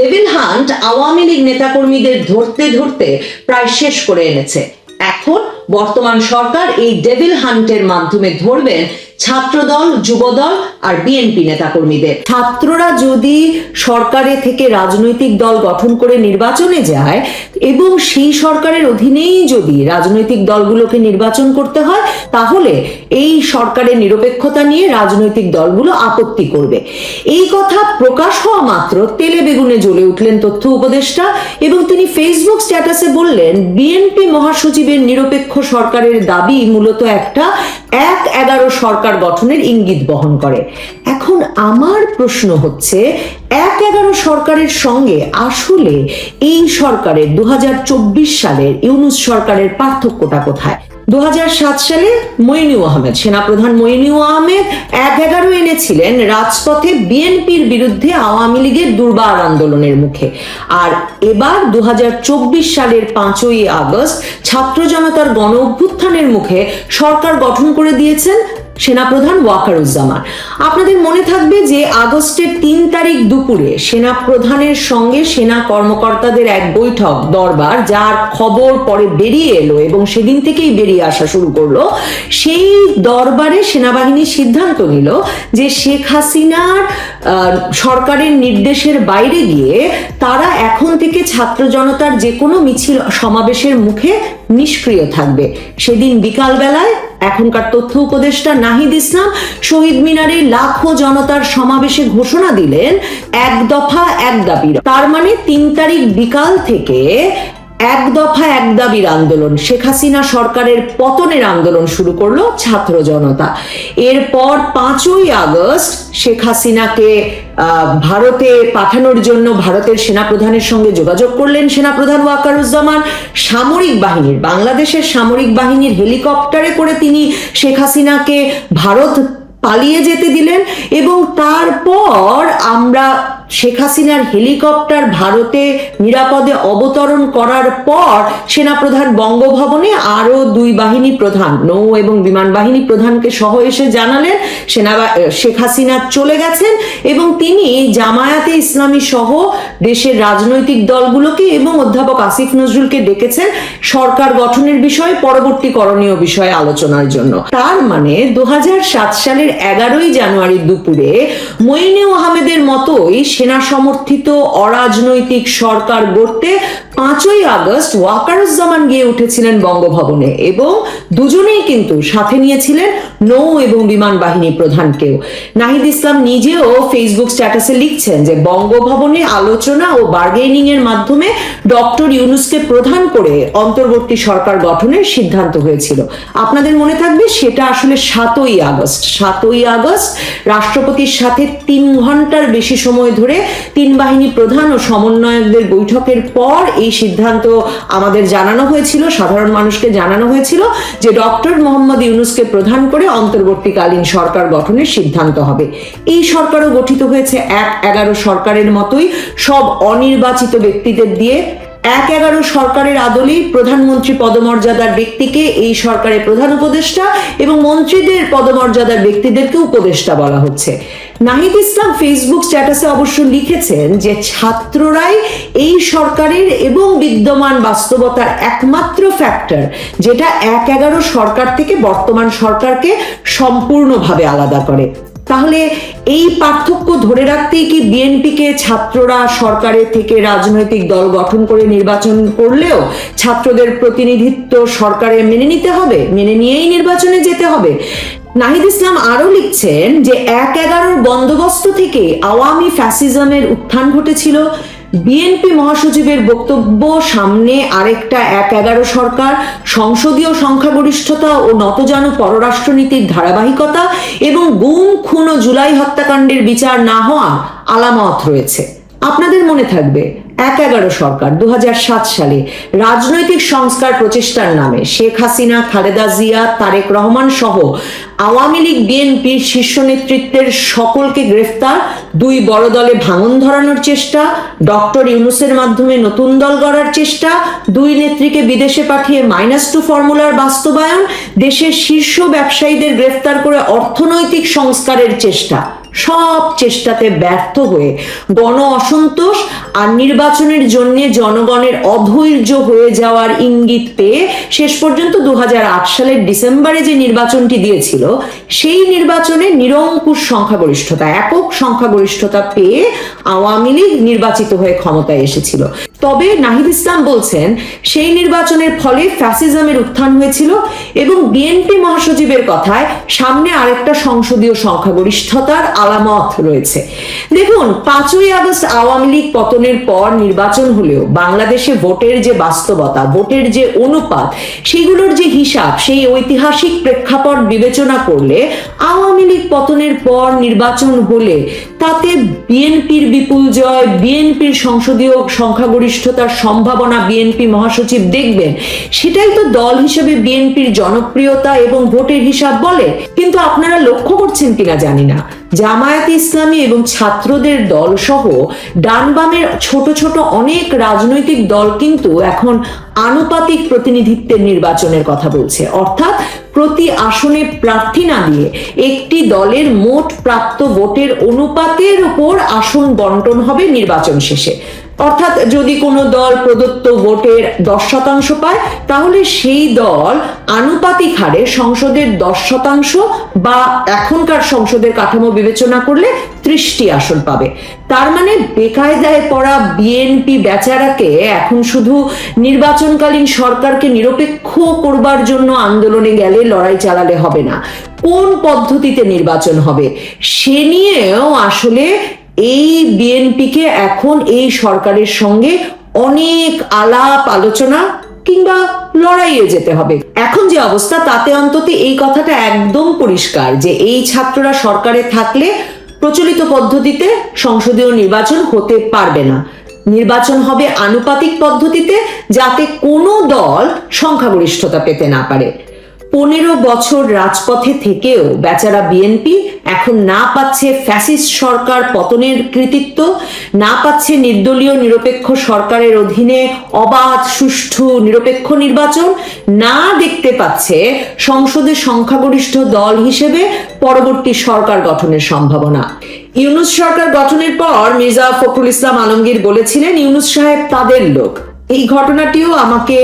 Devil hunt Awami League নেতাকর্মীদের ধরতে ধরতে প্রায় শেষ করে এনেছে। এখন বর্তমান সরকার এই ডেভিল হান্টের মাধ্যমে ধরবেন ছাত্রদল, যুবদল আর বিএনপি নেতাকর্মীদের। ছাত্ররা যদি সরকারে থেকে রাজনৈতিক দল গঠন করে নির্বাচনে যায়, এবং সেই সরকারের অধীনেই যদি রাজনৈতিক দলগুলোকে নির্বাচন করতে হয়, তাহলে এই সরকারের নিরপেক্ষতা নিয়ে রাজনৈতিক দলগুলো আপত্তি করবে। এই কথা প্রকাশ হওয়া মাত্র তেলে বেগুনে জ্বলে উঠলেন তথ্য উপদেষ্টা এবং তিনি ফেসবুক স্ট্যাটাসে বললেন, বিএনপি মহাসচিবের নিরপেক্ষ সরকারের দাবি মূলত একটা, এক এগারো সরকার গঠনের ইঙ্গিত বহন করে। এখন আমার প্রশ্ন হচ্ছে, এক এগারো সরকারের সঙ্গে আসলে এই সরকারের দু হাজার চব্বিশ সালের ইউনুস সরকারের পার্থক্যটা কোথায়? দু সালে মইনু আহমেদ, সেনাপ্রধান মইনু আহমেদ এক এগারো এনেছিলেন রাজপথে বিএনপির বিরুদ্ধে আওয়ামী লীগের দুর্বার আন্দোলনের মুখে। আর এবার দু হাজার চব্বিশ সালের পাঁচই আগস্ট ছাত্র জনতার গণ অভ্যুত্থানের মুখে সরকার গঠন করে দিয়েছেন সেনাপ্রধান ওয়াকারুজ্জামান। আপনাদের মনে থাকবে যে আগস্টের তিন তারিখ দুপুরে সেনাপ্রধানের সঙ্গে সেনা কর্মকর্তাদের এক বৈঠক দরবার, যার খবর পরে বেরিয়ে এলো এবং সেদিন থেকেই বেরিয়ে আসা শুরু করল। সেই দরবারে সেনাবাহিনী সিদ্ধান্ত নিল যে শেখ হাসিনার সরকারের নির্দেশের বাইরে গিয়ে তারা এখন থেকে ছাত্র জনতার যে কোনো মিছিল সমাবেশের মুখে নিষ্ক্রিয় থাকবে। সেদিন বিকালবেলায় এখনকার তথ্য উপদেষ্টা নাহিদ ইসলাম শহীদ মিনারে লাখো জনতার সমাবেশে ঘোষণা দিলেন, এক দফা এক দাবির। তার মানে তিন তারিখ বিকাল থেকে এক দফা এক দাবির আন্দোলন। শেখ হাসিনা সরকারের পতনের আন্দোলন শুরু করল ছাত্র জনতা। এরপর পাঁচই আগস্ট শেখ হাসিনাকে ভারতে পাঠানোর জন্য ভারতের সেনাপ্রধানের সঙ্গে যোগাযোগ করলেন সেনাপ্রধান ওয়াকারুজ্জামান। সামরিক বাহিনীর, বাংলাদেশের সামরিক বাহিনীর হেলিকপ্টারে করে তিনি শেখ হাসিনাকে ভারত পালিয়ে যেতে দিলেন এবং তারপর আমরা শেখ হাসিনার হেলিকপ্টার ভারতে নিরাপদে অবতরণ করার পর সেনাপ্রধান বঙ্গভবনে আরও দুই বাহিনী প্রধান, নৌ এবং বিমান বাহিনী প্রধানকে সহ এসে জানালেন, সেনা শেখ হাসিনা চলে গেছেন এবং তিনি জামায়াতে ইসলামী সহ দেশের রাজনৈতিক দলগুলোকে এবং অধ্যাপক আসিফ নজরুলকে ডেকেছেন সরকার গঠনের বিষয়ে পরবর্তী করণীয় বিষয়ে আলোচনার জন্য। তার মানে দু হাজার সাত সালের এগারোই জানুয়ারি দুপুরে মইনু আহমেদের মতোই সেনা সমর্থিত অরাজনৈতিক সরকার গড়তে পাঁচই আগস্ট ওয়াকারুজ্জামান গিয়ে উঠেছিলেন বঙ্গভবনে এবং দুজনেই কিন্তু সাথে নিয়েছিলেন নৌ এবং বিমান বাহিনী প্রধানকেও। নাহিদ ইসলাম নিজেও ফেসবুক স্ট্যাটাসে লিখছেন যে বঙ্গভবনে আলোচনা ও বার্গেনিং এর মাধ্যমে ডক্টর ইউনুসকে প্রধান করে অন্তর্বর্তী সরকার গঠনের সিদ্ধান্ত হয়েছিল। আপনাদের মনে থাকবে সেটা আসলে সাতই আগস্ট। সাতই আগস্ট রাষ্ট্রপতির সাথে তিন ঘণ্টার বেশি সময় ধরে তিন বাহিনী প্রধান ও সমন্বয়কদের বৈঠকের পর এই সিদ্ধান্ত আমাদের জানানো হয়েছিল, সাধারণ মানুষকে জানানো হয়েছিল যে ডক্টর মোহাম্মদ ইউনুসকে প্রধান করে অন্তর্বর্তীকালীন সরকার গঠনের সিদ্ধান্ত হবে। এই সরকারও গঠিত হয়েছে এক এগারো সরকারের মতোই। সব অনির্বাচিত ব্যক্তিদের দিয়ে এক এগারো সরকারের আদলেই প্রধানমন্ত্রী পদমর্যাদার ব্যক্তিকে এই সরকারের প্রধান উপদেষ্টা এবং মন্ত্রীদের পদমর্যাদার ব্যক্তিদেরকে উপদেষ্টা বলা হচ্ছে। নাহিদ ইসলাম ফেসবুক স্ট্যাটাসে অবশ্য লিখেছেন যে ছাত্ররাই এই সরকারের এবং বিদ্যমান বাস্তবতার একমাত্র ফ্যাক্টর যেটা এক এগারো সরকার থেকে বর্তমান সরকারকে সম্পূর্ণভাবে আলাদা করে। তাহলে এই পার্থক্য ধরে রাখতেই কি বিএনপিকে ছাত্ররা সরকারের থেকে রাজনৈতিক দল গঠন করে নির্বাচন করলেও ছাত্রদের প্রতিনিধিত্ব সরকারে মেনে নিতে হবে, মেনে নিয়েই নির্বাচনে যেতে হবে? নাহিদ ইসলাম আরও লিখছেন যে এক এগারোর বন্দোবস্ত থেকে আওয়ামী ফ্যাসিজমের উত্থান ঘটেছিল। বিএনপি মহাসচিবের বক্তব্য সামনে আরেকটা এক এগারো সরকার, সংসদীয় সংখ্যাগরিষ্ঠতা ও নতজান পররাষ্ট্রনীতির ধারাবাহিকতা এবং গুম, খুন ও জুলাই হত্যাকাণ্ডের বিচার না হওয়া আলামত রয়েছে। আপনাদের মনে থাকবে এক এগারো সরকার দুহাজার সাত সালে রাজনৈতিক সংস্কার প্রচেষ্টার নামে শেখ হাসিনা, খালেদা জিয়া, তারেক রহমান সহ আওয়ামী লীগ, বিএনপির শীর্ষ নেতৃত্বের সকলকে গ্রেফতার, দুই বড় দলে ভাঙন ধরানোর চেষ্টা, ডক্টর ইউনুসের মাধ্যমে নতুন দল গড়ার চেষ্টা, দুই নেত্রীকে বিদেশে পাঠিয়ে মাইনাস টু ফর্মুলার বাস্তবায়ন, দেশের শীর্ষ ব্যবসায়ীদের গ্রেফতার করে অর্থনৈতিক সংস্কারের চেষ্টা। সব চেষ্টাতে ব্যর্থ হয়ে গণ অসন্তোষ আর নির্বাচনের জন্য জনগণের অধৈর্য হয়ে যাওয়ার ইঙ্গিত পেয়ে শেষ পর্যন্ত দু হাজার আট সালের ডিসেম্বরে যে নির্বাচনটি দিয়েছিল, সেই নির্বাচনে নিরঙ্কুশ সংখ্যাগরিষ্ঠতা, একক সংখ্যাগরিষ্ঠতা পেয়ে আওয়ামী লীগ নির্বাচিত হয়ে ক্ষমতায় এসেছিল। তবে নাহিদ ইসলাম বলছেন, সেই নির্বাচনের ফলে ফ্যাসিজমের উত্থান হয়েছিল এবং বিএনপি মহাসচিবের কথায় সামনে আরেকটা সংসদীয় সংখ্যাগরিষ্ঠতার আলামত রয়েছে। দেখুন, পাঁচই আগস্ট আওয়ামী লীগ পতনের পর নির্বাচন হলেও বাংলাদেশে ভোটের যে বাস্তবতা, ভোটের যে অনুপাত, সেগুলোর যে হিসাব, সেই ঐতিহাসিক প্রেক্ষাপট বিবেচনা করলে আওয়ামী লীগ পতনের পর নির্বাচন হলে তাতে বিএনপির বিপুল জয়, বিএনপির সংসদীয় সংখ্যাগরিষ্ঠতার সম্ভাবনা বিএনপি মহাসচিব দেখবেন, সেটাই তো দল হিসেবে বিএনপির জনপ্রিয়তা এবং ভোটের হিসাব বলে। কিন্তু আপনারা লক্ষ্য করছেন কিনা জানি না। জামায়াত ইসলামী এবং ছাত্রদের দল সহ ডানবামের ছোট ছোট অনেক রাজনৈতিক দল কিন্তু এখন আনুপাতিক প্রতিনিধিত্বের নির্বাচনের কথা বলছে। অর্থাৎ প্রতি আসনে প্রার্থী না দিয়ে একটি দলের মোট প্রাপ্ত ভোটের অনুপাতের উপর আসন বন্টন হবে নির্বাচন শেষে। অর্থাৎ যদি কোনো দল প্রদত্ত ভোটের দশ শতাংশ পায়, তাহলে সেই দল আনুপাতিক হারে সংসদের দশ শতাংশ বা এখনকার সংসদের কাঠামো বিবেচনা করলে ত্রিশটি আসন পাবে। তার মানে বেকায়দায় পড়া বিএনপি বেচারাকে এখন শুধু নির্বাচনকালীন সরকারকে নিরপেক্ষ করবার জন্য আন্দোলনে গেলে লড়াই চালালে হবে না। কোন পদ্ধতিতে নির্বাচন হবে, সে নিয়েও আসলে এই বিএনপিকে এখন এই সরকারের সঙ্গে অনেক আলাপ, আলোচনা কিংবা লড়াইয়ে যেতে হবে। এখন যে অবস্থা, তাতে অন্তত এই কথাটা একদম পরিষ্কার যে এই ছাত্ররা সরকারে থাকলে প্রচলিত পদ্ধতিতে সংসদীয় নির্বাচন হতে পারবে না। নির্বাচন হবে আনুপাতিক পদ্ধতিতে যাতে কোনো দল সংখ্যাগরিষ্ঠতা পেতে না পারে। পনেরো বছর রাজপথে থেকেও বেচারা বিএনপি এখন না পাচ্ছে ফ্যাসিস্ট সরকার পতনের কৃতিত্ব, না পাচ্ছে নির্দলীয় নিরপেক্ষ সরকারের অধীনে অবাধ, সুষ্ঠু, নিরপেক্ষ নির্বাচন, না দেখতে পাচ্ছে সংসদে সংখ্যাগরিষ্ঠ দল হিসেবে পরবর্তী সরকার গঠনের সম্ভাবনা। ইউনুস সরকার গঠনের পর মির্জা ফখরুল ইসলাম আলমগীর বলেছিলেন, ইউনুস সাহেব তাদের লোক। এই ঘটনাটিও আমাকে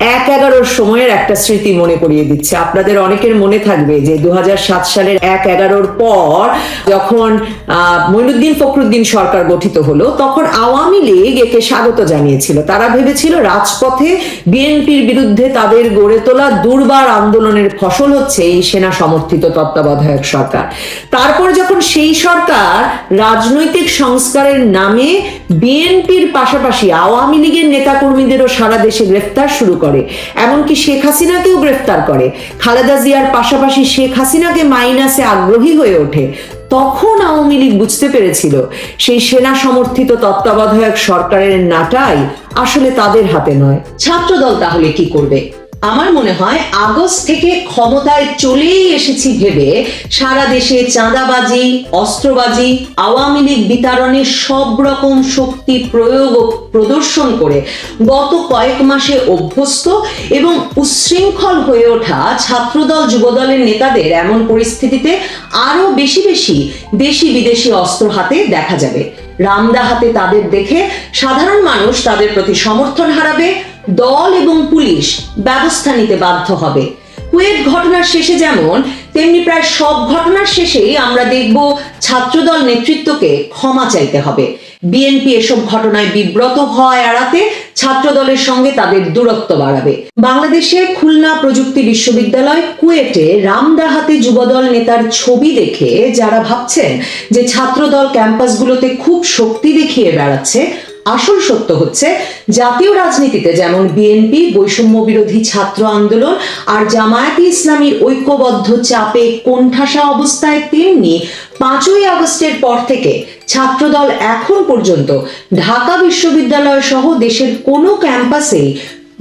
এক এগারোর সময়ের একটা স্মৃতি মনে করিয়ে দিচ্ছে। আপনাদের অনেকের মনে থাকবে যে দু হাজার সাত সালের এক এগারোর পর যখন আহ, মঈনুদ্দিন ফখরুদ্দিন সরকার গঠিত হলো তখন আওয়ামী লীগ একে স্বাগত জানিয়েছিল। তারা ভেবেছিল রাজপথে বিএনপির বিরুদ্ধে তাদের গড়ে তোলা দুর্বার আন্দোলনের ফসল হচ্ছে এই সেনা সমর্থিত তত্ত্বাবধায়ক সরকার। তারপর যখন সেই সরকার রাজনৈতিক সংস্কারের নামে বিএনপির পাশাপাশি আওয়ামী লীগের নেতাকর্মীদেরও সারা দেশে গ্রেফতার শুরু করে এমনকি শেখ হাসিনাকেও গ্রেফতার করে। খালেদা জিয়ার পাশাপাশি শেখ হাসিনাকে মাইনাসে আগ্রহী হয়ে ওঠে। তখন আওয়ামী লীগ বুঝতে পেরেছিল, সেই সেনা সমর্থিত তত্ত্বাবধায়ক সরকারের নাটাই আসলে তাদের হাতে নয়। ছাত্রদল তাহলে কি করবে? আমার মনে হয় আগস্ট থেকে ক্ষমতায় চলেই এসেছি ভেবে সারা দেশে চাঁদাবাজি, অস্ত্রবাজি, আওয়ামী লীগ বিতারণে সব রকম শক্তি প্রয়োগ প্রদর্শন করে গত কয়েক মাসে অভ্যস্ত এবং উচ্ছৃঙ্খল হয়ে ওঠা ছাত্রদল, যুবদলের নেতাদের এমন পরিস্থিতিতে আরও বেশি বেশি দেশি বিদেশি অস্ত্র হাতে দেখা যাবে। রামদা হাতে তাদের দেখে সাধারণ মানুষ তাদের প্রতি সমর্থন হারাবে দল এবং পুলিশ ব্যবস্থা নিতে বাধ্য হবে। কুয়েট ঘটনার শেষে যেমন, তেমনি প্রায় সব ঘটনার শেষেই আমরা দেখব ছাত্রদল নেতৃত্বকে ক্ষমা চাইতে হবে। বিএনপি এসব ঘটনায় বিব্রত হয় এড়াতে ছাত্রদলের সঙ্গে তাদের দূরত্ব বাড়াবে। বাংলাদেশে খুলনা প্রযুক্তি বিশ্ববিদ্যালয় কুয়েটে রামদাহাতে যুবদল নেতার ছবি দেখে যারা ভাবছেন যে ছাত্রদল ক্যাম্পাসগুলোতে খুব শক্তি দেখিয়ে বেড়াচ্ছে আসল সত্য হচ্ছে, জাতীয় রাজনীতিতে যেমন বিএনপি বৈষম্য বিরোধী ছাত্র আন্দোলন আর জামায়াতে ইসলামীর ঐক্যবদ্ধ চাপে কোণঠাসা অবস্থায় তেমনি পাঁচই আগস্টের পর থেকে ছাত্রদল এখন পর্যন্ত ঢাকা বিশ্ববিদ্যালয় সহ দেশের কোনো ক্যাম্পাসেই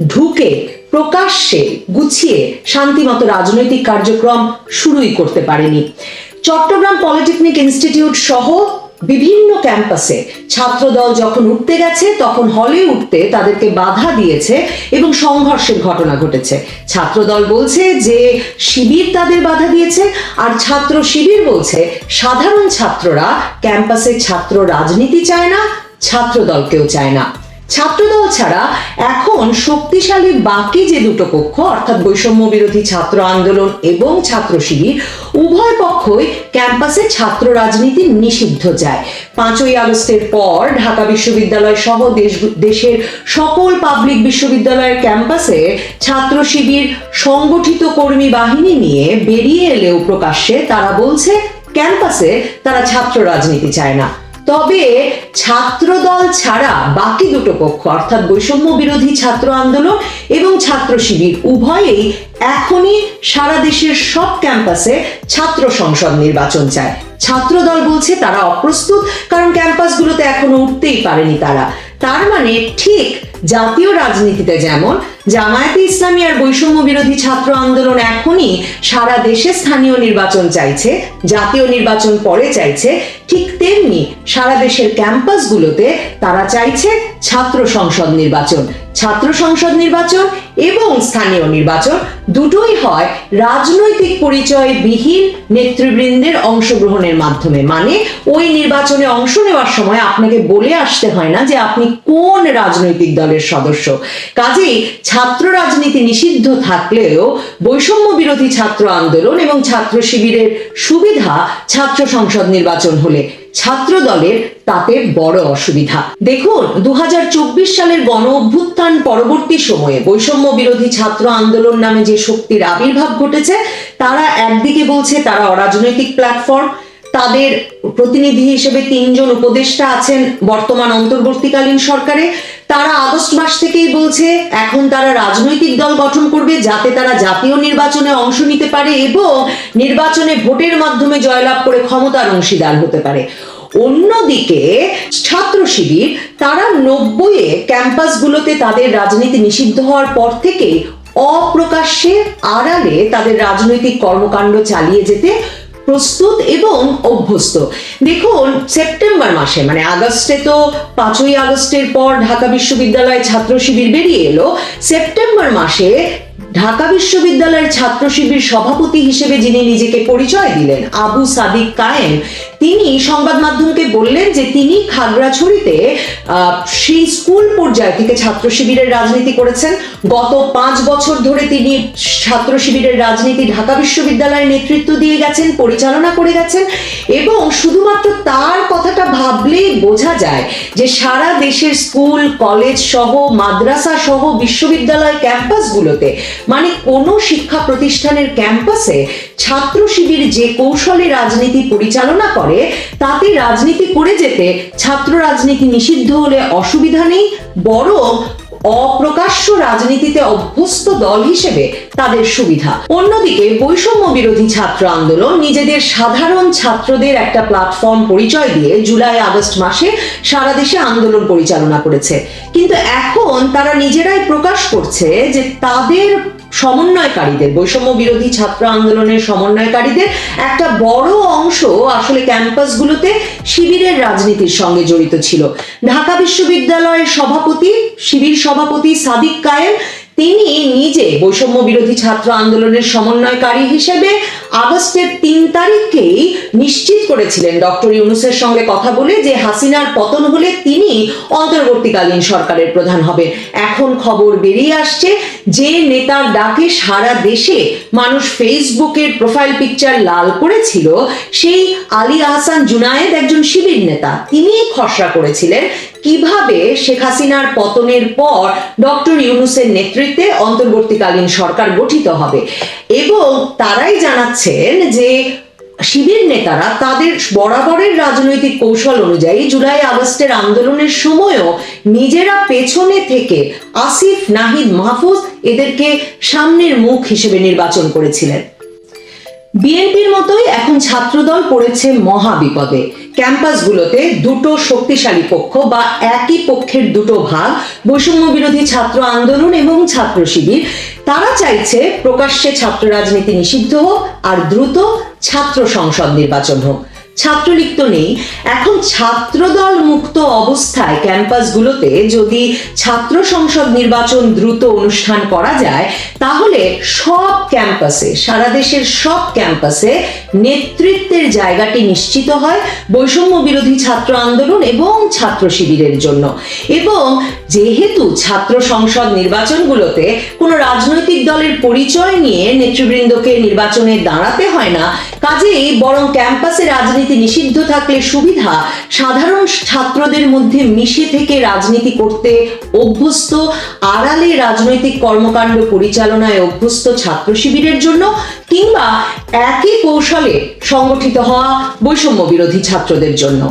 ঢুকে প্রকাশ্যে গুছিয়ে শান্তিমতো রাজনৈতিক কার্যক্রম শুরুই করতে পারেনি। চট্টগ্রাম পলিটেকনিক ইনস্টিটিউট সহ বিভিন্ন ক্যাম্পাসে ছাত্রদল যখন উঠতে গেছে, তখন হলে উঠতে তাদেরকে বাধা দিয়েছে এবং সংঘর্ষের ঘটনা ঘটেছে। ছাত্রদল বলছে যে, শিবির তাদের বাধা দিয়েছে আর ছাত্র শিবির বলছে, সাধারণ ছাত্ররা ক্যাম্পাসে ছাত্র রাজনীতি চায় না, ছাত্রদলকেও চায় না। ছাত্রদল ছাড়া এখন শক্তিশালী বাকি যে দুটো পক্ষ, অর্থাৎ বৈষম্য বিরোধী ছাত্র আন্দোলন এবং ছাত্র শিবির, উভয় পক্ষই ক্যাম্পাসে ছাত্র রাজনীতি নিষিদ্ধ চায়। পাঁচই আগস্টের পর ঢাকা বিশ্ববিদ্যালয় সহ দেশ, দেশের সকল পাবলিক বিশ্ববিদ্যালয়ের ক্যাম্পাসে ছাত্র শিবির সংগঠিত কর্মী বাহিনী নিয়ে বেরিয়ে এলেও প্রকাশ্যে তারা বলছে, ক্যাম্পাসে তারা ছাত্র রাজনীতি চায় না। তবে ছাত্রদল ছাড়া বাকি দুটো পক্ষ, অর্থাৎ বৈষম্য বিরোধী ছাত্র আন্দোলন এবং ছাত্র শিবির, উভয়েই এখনই সারা দেশের সব ক্যাম্পাসে ছাত্র সংসদ নির্বাচন চায়। ছাত্রদল বলছে তারা অপ্রস্তুত, কারণ ক্যাম্পাসগুলোতে এখনও উঠতেই পারেনি তারা। তার মানে ঠিক জাতীয় রাজনীতিতে যেমন, জামায়াতে ইসলামী আর বৈষম্য বিরোধী ছাত্র আন্দোলন এখনই সারা দেশে স্থানীয় নির্বাচন চাইছে, জাতীয় নির্বাচন পরে চাইছে, ঠিক তেমনি সারা দেশের ক্যাম্পাসগুলোতে তারা চাইছে ছাত্র সংসদ নির্বাচন। ছাত্র সংসদ নির্বাচন এবং স্থানীয় নির্বাচন দুটোই হয় রাজনৈতিক পরিচয় বিহীন নেতৃবৃন্দের অংশগ্রহণের মাধ্যমে। মানে ওই নির্বাচনে অংশ নেওয়ার সময় আপনাকে বলে আসতে হয় না যে আপনি কোন রাজনৈতিক দলের সদস্য। কাজেই ছাত্র রাজনীতি নিষিদ্ধ থাকলেও বৈষম্য বিরোধী ছাত্র আন্দোলন এবং ছাত্র শিবিরের সুবিধা ছাত্র সংসদ নির্বাচন হলে ছাত্র দলের তাতে বড় অসুবিধা। দেখুন দু হাজার চব্বিশ সালের গণ অভ্যুত্থান পরবর্তী সময়ে বৈষম্য বিরোধী ছাত্র আন্দোলন নামে যে শক্তির আবির্ভাব ঘটেছে, তারা একদিকে বলছে তারা অরাজনৈতিক প্ল্যাটফর্ম তাদের প্রতিনিধি হিসেবে তিনজন উপদেষ্টা আছেন বর্তমান অন্তর্বর্তীকালীন সরকারে, তারা আগস্ট মাস থেকেই বলছে এখন তারা রাজনৈতিক দল গঠন করবে যাতে তারা জাতীয় নির্বাচনে অংশ নিতে পারে এবং নির্বাচনে ভোটের মাধ্যমে জয়লাভ করে ক্ষমতার অংশীদার হতে পারে। অন্যদিকে ছাত্র শিবির, তারা নব্বইয়ে ক্যাম্পাসগুলোতে তাদের রাজনীতি নিষিদ্ধ হওয়ার পর থেকে অপ্রকাশ্যে আড়ালে তাদের রাজনৈতিক কর্মকাণ্ড চালিয়ে যেতে প্রস্তুত এবং অভ্যস্ত। দেখুন, সেপ্টেম্বর মাসে মানে আগস্টে তো পাঁচই আগস্টের পর ঢাকা বিশ্ববিদ্যালয়ে ছাত্র শিবির বেরিয়ে এলো, সেপ্টেম্বর মাসে ঢাকা বিশ্ববিদ্যালয়ের ছাত্র শিবির সভাপতি হিসেবে যিনি নিজেকে পরিচয় দিলেন, আবু সাদিক কায়েম তিনি সংবাদ মাধ্যমকে বললেন যে তিনি খাগড়াছড়িতে সেই স্কুল পর্যায় থেকে ছাত্র শিবিরের রাজনীতি করেছেন। গত পাঁচ বছর ধরে তিনি ছাত্র শিবিরের রাজনীতি ঢাকা বিশ্ববিদ্যালয়ের নেতৃত্ব দিয়ে গেছেন, পরিচালনা করে গেছেন এবং শুধুমাত্র তার কথাটা ভাবলেই বোঝা যায় যে সারা দেশের স্কুল, কলেজ সহ, মাদ্রাসা সহ, বিশ্ববিদ্যালয় ক্যাম্পাসগুলোতে মানে কোনো শিক্ষা প্রতিষ্ঠানের ক্যাম্পাসে ছাত্র শিবির যে কৌশলে রাজনীতি পরিচালনা করে তাতে রাজনীতি করে যেতে ছাত্র রাজনীতি নিষিদ্ধ হলে অসুবিধা নেই, বরং অপ্রকাশ্য রাজনীতিতে অভ্যস্ত দল হিসেবে তাদের সুবিধা। অন্যদিকে বৈষম্য বিরোধী ছাত্র আন্দোলন নিজেদের সাধারণ ছাত্রদের একটা প্ল্যাটফর্ম পরিচয় দিয়ে জুলাই আগস্ট মাসে সারা দেশে আন্দোলন পরিচালনা করেছে। কিন্তু এখন তারা নিজেরাই প্রকাশ করছে যে তাদের সমন্বয়কারীদের, বৈষম্য বিরোধী ছাত্র আন্দোলনের সমন্বয়কারীদের একটা বড় অংশ আসলে ক্যাম্পাসগুলোতে শিবিরের রাজনীতির সঙ্গে জড়িত ছিল। ঢাকা বিশ্ববিদ্যালয়ের সভাপতি, শিবির সভাপতি সাদিক কায়েম তিনি নিজে বৈষম্য বিরোধী ছাত্র আন্দোলনের সমন্বয়কারী হিসেবে আগস্টের তিন তারিখকেই নিশ্চিত করেছিলেন ডক্টর ইউনুসের সঙ্গে কথা বলে যে হাসিনার পতন হলে তিনি অন্তর্বর্তীকালীন সরকারের প্রধান হবেন। এখন খবর বেরিয়ে আসছে যে নেতার ডাকে সারা দেশে মানুষ ফেসবুকের প্রোফাইল পিকচার লাল করেছিল, সেই আলী আহসান জুনায়েদ একজন শিবির নেতা। তিনি খসড়া করেছিলেন। কীভাবে শেখ হাসিনার পতনের পর ডক্টর ইউনুসের নেতৃত্বে অন্তর্বর্তীকালীন সরকার গঠিত হবে? এবং তারাই জানাচ্ছেন যে শিবির নেতারা তাদের বরাবরের রাজনৈতিক কৌশল অনুযায়ী জুলাই আগস্টের আন্দোলনের সময়ও নিজেরা পেছনে থেকে আসিফ, নাহিদ, মাহফুজ এদেরকে সামনের মুখ হিসেবে নির্বাচন করেছিলেন। বিএনপির মতোই এখন ছাত্রদল পড়েছে মহা বিপদে ক্যাম্পাসগুলোতে দুটো শক্তিশালী পক্ষ বা একই পক্ষের দুটো ভাগ বৈষম্য বিরোধী ছাত্র আন্দোলন এবং ছাত্র শিবির, তারা চাইছে প্রকাশ্যে ছাত্র রাজনীতি নিষিদ্ধ হোক আর দ্রুত ছাত্র সংসদ নির্বাচন হোক। ছাত্রলীগ তো নেই। এখন ছাত্রদল মুক্ত অবস্থায় ক্যাম্পাসগুলোতে যদি ছাত্র সংসদ নির্বাচন দ্রুত অনুষ্ঠান করা যায়, তাহলে সব ক্যাম্পাসে, সারা দেশের সব ক্যাম্পাসে নেতৃত্বের জায়গাটি নিশ্চিত হয় বৈষম্য বিরোধী ছাত্র আন্দোলন এবং ছাত্র শিবিরের জন্য। এবং যেহেতু ছাত্র সংসদ নির্বাচনগুলোতে কোনো রাজনৈতিক দলের পরিচয় নিয়ে নেতৃবৃন্দকে নির্বাচনে দাঁড়াতে হয় না, কাজেই বরং ক্যাম্পাসে রাজনীতি নিষিদ্ধ থাকলে সুবিধা, সাধারণ ছাত্রদের মধ্যে মিশে থেকে রাজনীতি করতে অভ্যস্ত, আড়ালে রাজনৈতিক কর্মকাণ্ড পরিচালনায় অভ্যস্ত ছাত্র শিবিরের জন্য কিংবা একই কৌশলে সংগঠিত হওয়া বৈষম্য বিরোধী ছাত্রদের জন্য।